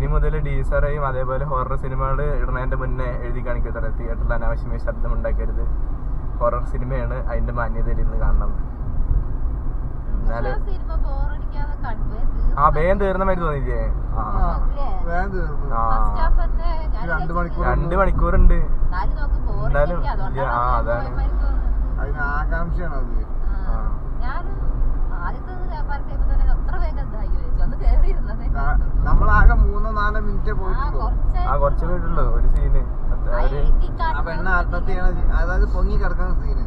ഇനി മുതൽ ഡീസറേയും അതേപോലെ ഹൊറർ സിനിമകൾ ഇടുന്നതിന്റെ മുന്നേ എഴുതി കാണിക്കുക. കാണിക്കത്തറ തിയേറ്ററിൽ അനാവശ്യമായി ശബ്ദം ഉണ്ടാക്കരുത്. ഹൊറർ സിനിമയാണ് അതിന്റെ മാന്യതയിൽ ഇരുന്ന് കാണണം എന്നാൽ ആ വേഗം തീർന്ന. മാതിരി തോന്നിയില്ലേ? രണ്ട് മണിക്കൂർ രണ്ട് മണിക്കൂറുണ്ട്. എന്തായാലും ആ, അതാണ്. അതിന് ആകാംക്ഷയാണ് അത്. ആദ്യത്തെ മിനിറ്റേ ആ പോയിട്ടുള്ളൂ ആ കുറച്ച് പോയിട്ടുള്ളൂ ഒരു സീന് ആ, പെണ്ണ ആത്മഹത്യ അതായത് പൊങ്ങി കിടക്കുന്ന സീന്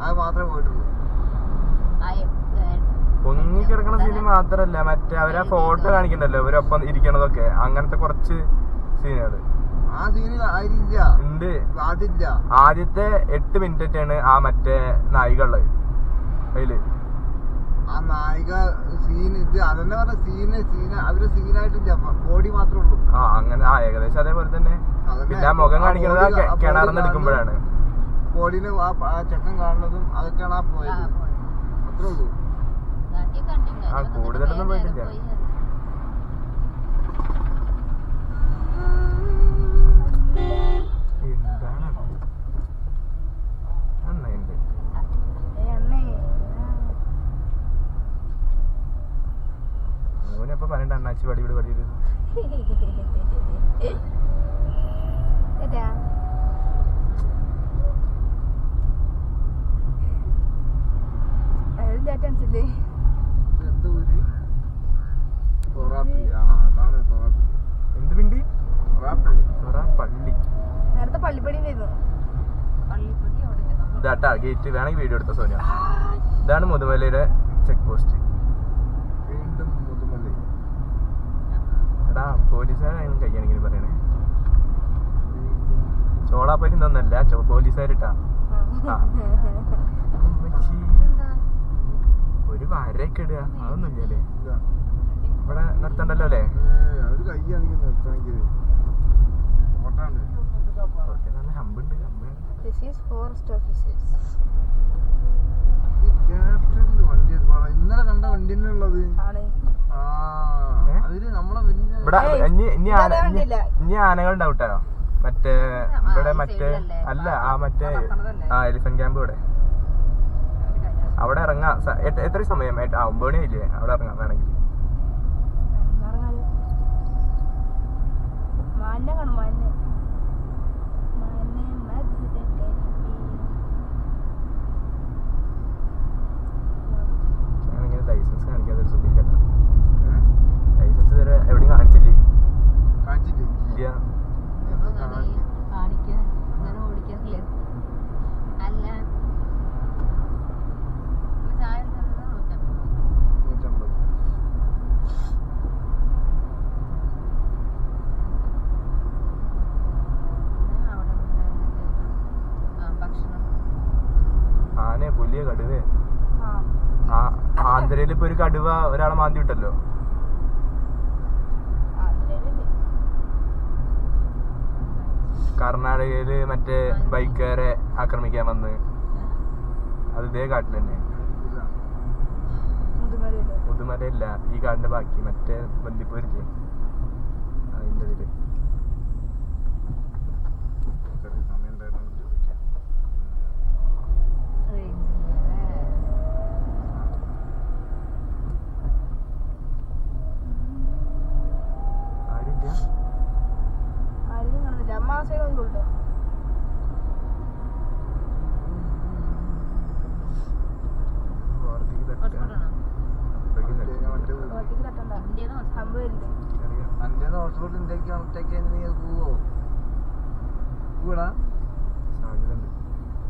അത് മാത്രമേ പോയിട്ടുള്ളൂ. പൊങ്ങി കിടക്കണ സീന് മാത്രല്ല മറ്റേ അവരാ ഫോട്ടോ കാണിക്കണ്ടല്ലോ. അവരൊപ്പം ഇരിക്കണതൊക്കെ. അങ്ങനത്തെ കുറച്ച് സീനാണ് ആ സീന് അതിലില്ല ഉണ്ട്. ആദ്യത്തെ എട്ട് മിനിറ്റ് ആ മറ്റേ നായികളുള്ളത് അതിൽ. നായിക സീൻ ഇത് അതന്നെ പറഞ്ഞ സീന് സീന അവർ സീനായിട്ടില്ല ബോഡി മാത്രമേ ഉള്ളൂ. ആ അങ്ങനെ ആ ഏകദേശം അതേപോലെ തന്നെ. പിന്നെ ആ മുഖം കാണിക്കുന്നത് ആ ആ കിണർന്ന് എടുക്കുമ്പോഴാണ്. ബോഡിന് ആ ആ കാണുന്നതും അതൊക്കെയാണ് ആ ആ, പോയത്. പോയി. അത്രേ ഉള്ളൂ. ആ, കൂടുതലൊന്നും പോയിട്ടില്ല. അണ്ണാച്ചി പടി ഇവിടെ ഇത് എന്ത് പിണ്ടി പള്ളി നേരത്തെ പള്ളിപ്പടി. നമ്മൾ ഇതാട്ടാ ഗേറ്റ് വേണമെങ്കിൽ വീഡിയോ എടുത്ത സോനിയ? ഇതാണ് മുതുമലയുടെ ചെക്ക് പോസ്റ്റ് വീണ്ടും മുതുമല്ലി എടാ പോലീസുകാരായിരുന്നു കയ്യാണെങ്കിൽ പറയണേ. ചോളാ ചോളാപ്പലി ഇതൊന്നല്ല ചോ പോലീസുകാരിട്ടാ. ഒരു വരയൊക്കെ ഇടുക അതൊന്നുമില്ലല്ലേ. ഇവിടെ നിർത്തണ്ടല്ലോ അല്ലേ? കൈയാണെങ്കിൽ നല്ല ഹമ്പുണ്ട് ഇന്നലെ കണ്ട വണ്ടി തന്നെ ഉള്ളത് ആ. ഇവിടെ ഇനി ആന മറ്റേ ഇവിടെ മറ്റേ അല്ല ആ മറ്റേ ആ? എലിഫന്റ് ക്യാമ്പ് ഇവിടെ. അവിടെ ഇറങ്ങാ. എത്ര- സമയം? ആ ഒമ്പത് മണി ആയില്ലേ അവിടെ ഇറങ്ങാം വേണമെങ്കിൽ മാന്നെ കാണും മാന്നെ മാന്നെ മധുര ഞാനിങ്ങനെ ലൈസൻസ് കാണിക്കാതെ ഒരു സുഖമില്ല ഏ? ലൈസൻസ് ഇതുവരെ എവിടെയും കാണിച്ചില്ലേ കാണിച്ചില്ലേ ഇല്ല എന്താ അങ്ങനെ കാണിച്ച്? കാണിക്കാൻ അങ്ങനെ ഓടിക്കാറില്ല അല്ല ഒരു ചായ തന്നത് നൂറ്റമ്പത് നൂറ്റമ്പത് പിന്നെ അവിടെ ഉണ്ടായിരുന്നില്ലേ? ആ, ഭക്ഷണം ആന പുലിയ കടുവേ ആ ആ ആന്ധ്രയിൽ ഇപ്പൊ ഒരു കടുവ ഒരാളെ മാന്തി വിട്ടല്ലോ. കർണാടകയിൽ മറ്റേ ബൈക്കുകാരെ ആക്രമിക്കാൻ വന്ന്. അത് ഇതേ കാട്ടിൽ തന്നെ. മുതുമലയില്ല ഈ കാടിന്റെ ബാക്കി മറ്റേ ബന്ദിപ്പൂരില്ലേ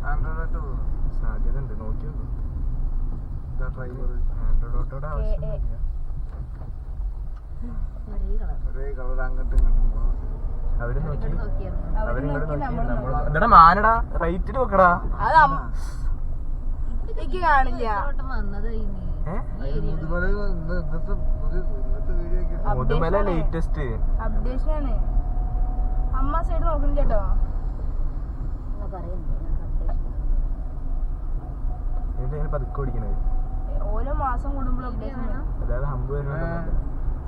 ആൻഡ്രോയിഡ് ആയിട്ട് പോവോ? സാധ്യത ഉണ്ട് നോക്കി നോക്കൂ. ഇതാ ഡ്രൈവർ ആൻഡ്രോയിഡ് ഓട്ടോയുടെ ആവശ്യമൊന്നുമില്ല. ഒരേ കളർ അങ്ങോട്ടും അവർ നോക്കി അവരിങ്ങോട്ട് നോക്കി നോക്കി നമ്മൾ നമ്മൾ എന്താടാ മാനടാ റൈറ്റിൽ നോക്കടാ. എനിക്ക് കാണില്ല. ഇങ്ങോട്ട് വന്നത് ഇനി. ഈ ഏരിയ മുതുമല. ലേറ്റസ്റ്റ് അപ്ഡേഷൻ ആണ്. അമ്മ സൈഡ് കേട്ടോ. പതുക്കെ ഓടിക്കണത്. ഓരോ മാസം കൂടുമ്പോൾ അപ്ഡേഷൻ അതായത് ഹമ്പ് വരുന്നുണ്ടെന്നല്ല